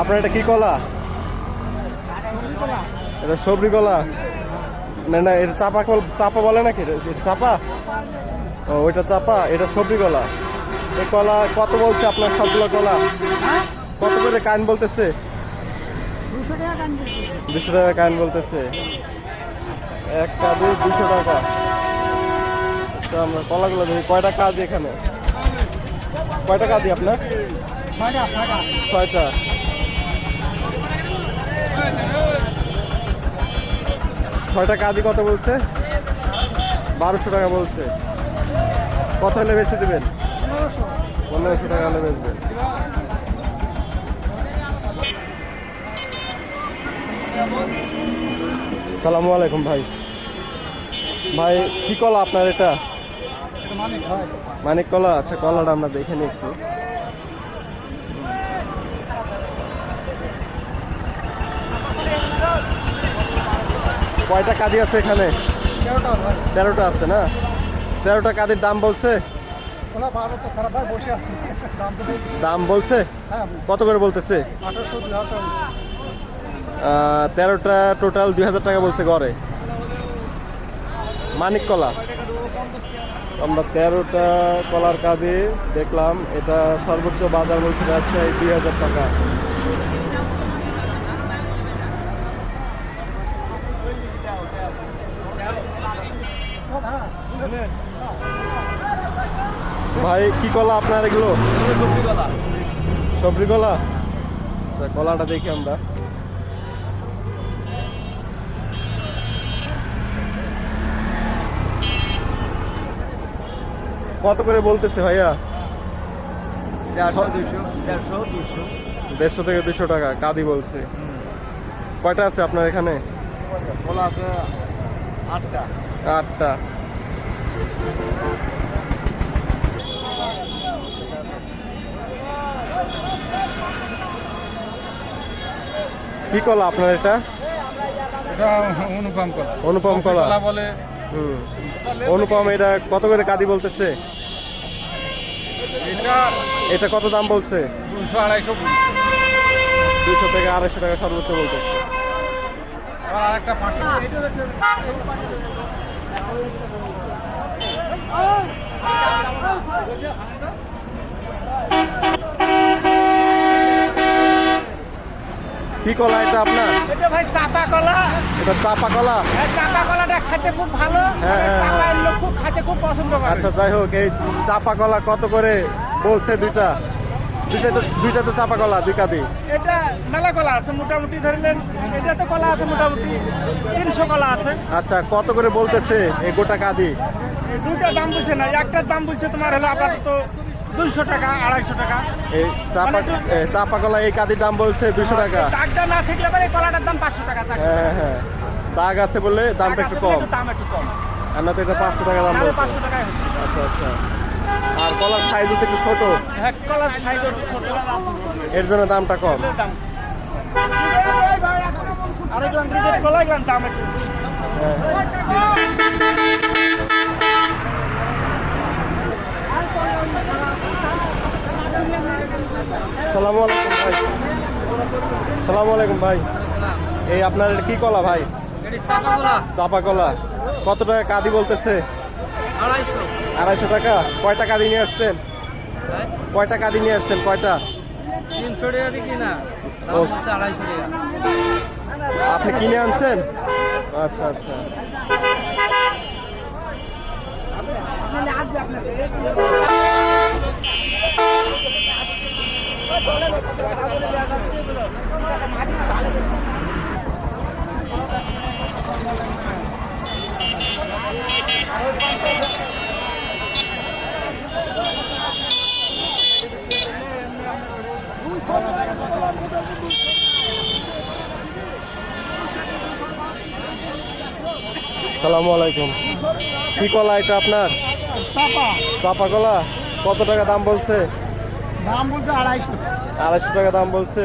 আপনার এটা কি কলা? এটা সবরি কলা। না না এটা চাপা কল চাপা বলে নাকি? চাপা? ও ওইটা চাপা এটা সবরি কলা। এই কলা কত বলছে আপনার সবগুলো কলা? কত করে কান বলতেছে? দুশো টাকা কান বলতেছে। এক কাজে দুশো টাকা। আচ্ছা আমরা কলাগুলো দেখি। কয়টা কাজ এখানে? কয়টা কাজই আপনার? ছয়টা। ছয়টা। ছয়টা কাজই কত বলছে? বারোশো টাকা বলছে। কত হলে বেশি দেবেন? পনেরোশো টাকা হলে বেচবেন সালামু আলাইকুম ভাই। ভাই, কি কলা আপনার এটা? মানিক কলা? আচ্ছা কলাটা আমরা দেখে নিই একটু। কয়টা কাজী আছে এখানে? তেরোটা আছে না? তেরোটা কাজের দাম বলছে? দাম বলছে? হ্যাঁ কত করে বলতেছে? তেরোটা টোটাল দুই হাজার টাকা বলছে গড়ে। মানিক কলা। আমরা তেরোটা কলার কাজে দেখলাম এটা সর্বোচ্চ বাজার বলছে ব্যবসায়ী দুই হাজার টাকা। ভাই কি কলা আপনার এগুলো? সবরি কলা আচ্ছা কলাটা দেখি আমরা। কত করে বলতেছে ভাইয়া? দেড়শো থেকে দুশো টাকা কাদি বলছে। কয়টা আছে আপনার এখানে? ওলা আছে আটটা। আটটা। কি কলা আপনার এটা এটা অনুপম কলা অনুপম কলা বলে হুম অনুপম এটা কত করে কাদি বলতেছে এটা এটা কত দাম বলছে দুশো আড়াইশো দুশো থেকে আড়াইশো টাকা সর্বোচ্চ বলতেছে আরেকটা পাঁচশো কি কলা এটা আপনার? এটা ভাই চাপা কলা। এটা চাপা কলা? এই চাপা কলাটা খেতে খুব ভালো। হ্যাঁ, হ্যাঁ, হ্যাঁ। লোক খুব খেতে খুব পছন্দ করে। আচ্ছা যাই হোক এই চাপা কলা কত করে বলছে দুইটা? দুইটা তো দুইটা তো চাপা কলা দুই কাদি এটা মেলা কলা আছে মোটামুটি ধরলেন এটা তো কলা আছে মোটামুটি তিনশো কলা আছে। আচ্ছা কত করে বলতেছে এই গোটা কাদি? দুইটা দাম বলছে না একটার দাম বলছে তোমার হলো আপাতত দুইশো টাকা আড়াইশো টাকা। এই চাপা চাপা কলা এই কাদির দাম বলছে দুশো টাকা। দাগটা না থাকলে পরে কলাটার দাম পাঁচশো টাকা হ্যাঁ হ্যাঁ, হ্যাঁ। দাগ আছে বলে দামটা একটু কম। দাম একটু কম। আর না তো এটা পাঁচশো টাকা দাম বলছে। পাঁচশো হচ্ছে। আচ্ছা আচ্ছা। আর কলার সাইজ তো একটু ছোট। হ্যাঁ কলার সাইজ ছোট। এর জন্য দামটা কম। আরেকজন রিজেক্ট কলা দাম একটু। সালামু আলাইকুম ভাই। সালামু আলাইকুম ভাই। এই আপনার কি কলা ভাই? চাপা কলা। কত টাকা কাদি বলতেছে? আড়াইশো। টাকা? কয়টা কাদি নিয়ে আসছেন? কয়টা কাদি নিয়ে আসছেন? কয়টা? তিনশো টাকা দিয়ে ও। আড়াইশো টাকা। আপনি কিনে আনছেন? আচ্ছা আচ্ছা। সালামু আলাইকুম। কি কলা এটা আপনার? চাপা। চাপা কলা? কত টাকা দাম বলছে? দাম বলছে আড়াইশো। আড়াইশো টাকা দাম বলছে।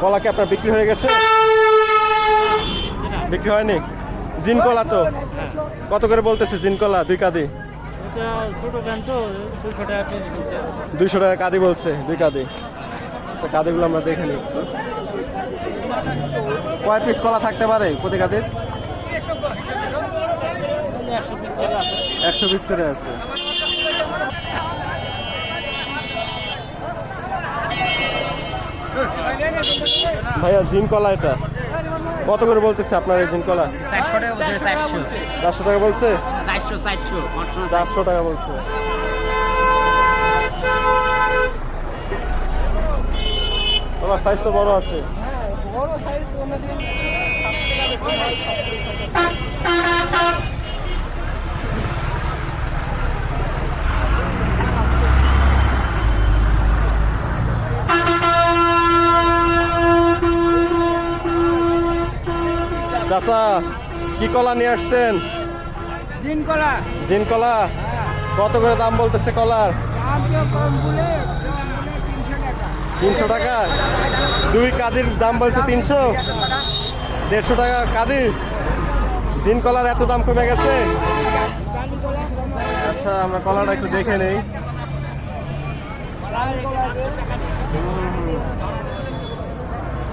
কলা কি আপনার বিক্রি হয়ে গেছে? বিক্রি হয়নি? জিন কলা তো। কত করে বলতেছে জিন কলা দুই কাদি দুইশো টাকা কাদি বলছে দুই কাদি আচ্ছা কাদিগুলো আমরা দেখে নিই। কয় পিস কলা থাকতে পারে প্রতি কাদির একশো পিস করে আছে। ভাইয়া জিন কলা এটা। কত করে বলতেছে আপনার এই জিন কলা? চারশো টাকা বলছে চারশো টাকা বলছে। চারশো চারশো চারশো টাকা বলছে। তোমার সাইজ তো বড় আছে। বড় সাইজ চাচা কি কলা নিয়ে আসছেন? দিন কলা। জিন কলা? কত করে দাম বলতেছে কলার? তিনশো টাকা। দুই কাদির দাম বলছে তিনশো? দেড়শো টাকা কাদি? জিন কলার এত দাম কমে গেছে? আচ্ছা আমরা কলাটা একটু দেখে নেই।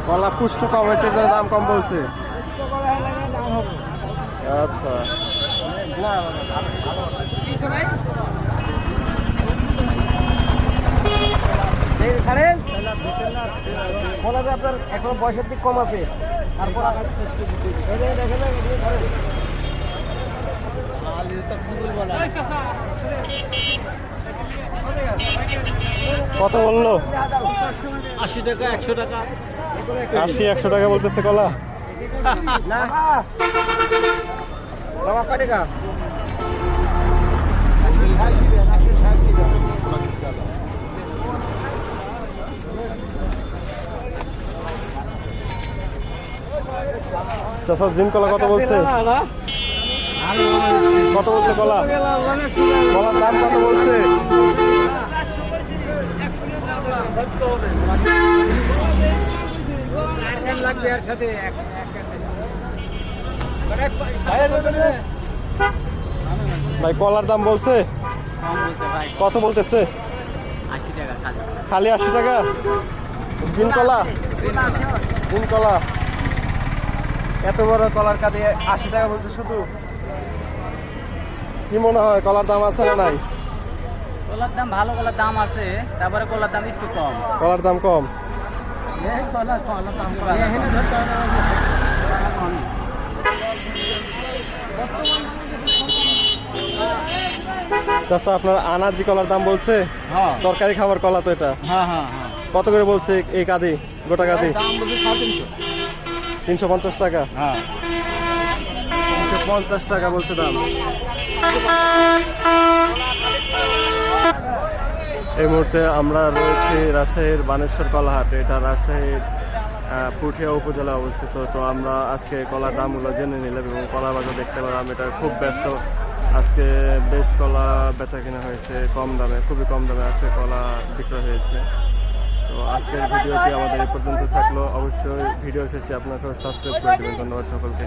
কলা পুষ্ট কম হয়েছে দাম কম বলছে। আচ্ছা। বলা যায় আপনার এখন বয়সের দিক কম আছে। তারপর। কত বলল? আশি টাকা একশো টাকা। আশি একশো টাকা বলতেছে কলা? না। বাবা চাষা জিন কলা কত বলছে? কত বলছে কলা? কলার দাম কত বলছে? লাগবে এর সাথে এক- ভাই কলার দাম বলছে? কত বলতেছে? খালি। খালি আশি টাকা? জিন কলা? জিন কলা এত বড় কলার কাঁদে আশি টাকা বলছে শুধু? কি মনে হয় কলার দাম আছে না নাই? কলার দাম ভালো কলার দাম আছে তারপরে কলার দাম একটু কম। কলার দাম কম। চাষা আপনার আনাজি কলার দাম বলছে? হ্যাঁ। তরকারি খাবার কলা তো এটা। হ্যাঁ হ্যাঁ কত করে বলছে এই কাদি গোটা কাদি? তিনশো। পঞ্চাশ টাকা? তিনশো পঞ্চাশ টাকা বলছে দাম। এই মুহূর্তে আমরা রয়েছি রাজশাহীর বানেশ্বর কলাহাট। এটা রাজশাহীর পুঠিয়া উপজেলা অবস্থিত। তো আমরা আজকে কলার দামগুলো জেনে নিলাম এবং কলা বাজার দেখতে পেলাম। এটা খুব ব্যস্ত। আজকে বেশ কলা বেচা কিনা হয়েছে, কম দামে, খুবই কম দামে আজকে কলা বিক্রয় হয়েছে। তো আজকের ভিডিওটি আমাদের এই পর্যন্ত থাকল। অবশ্যই ভিডিও শেষে আপনার সাবস্ক্রাইব করে দেবেন। ধন্যবাদ সকলকে।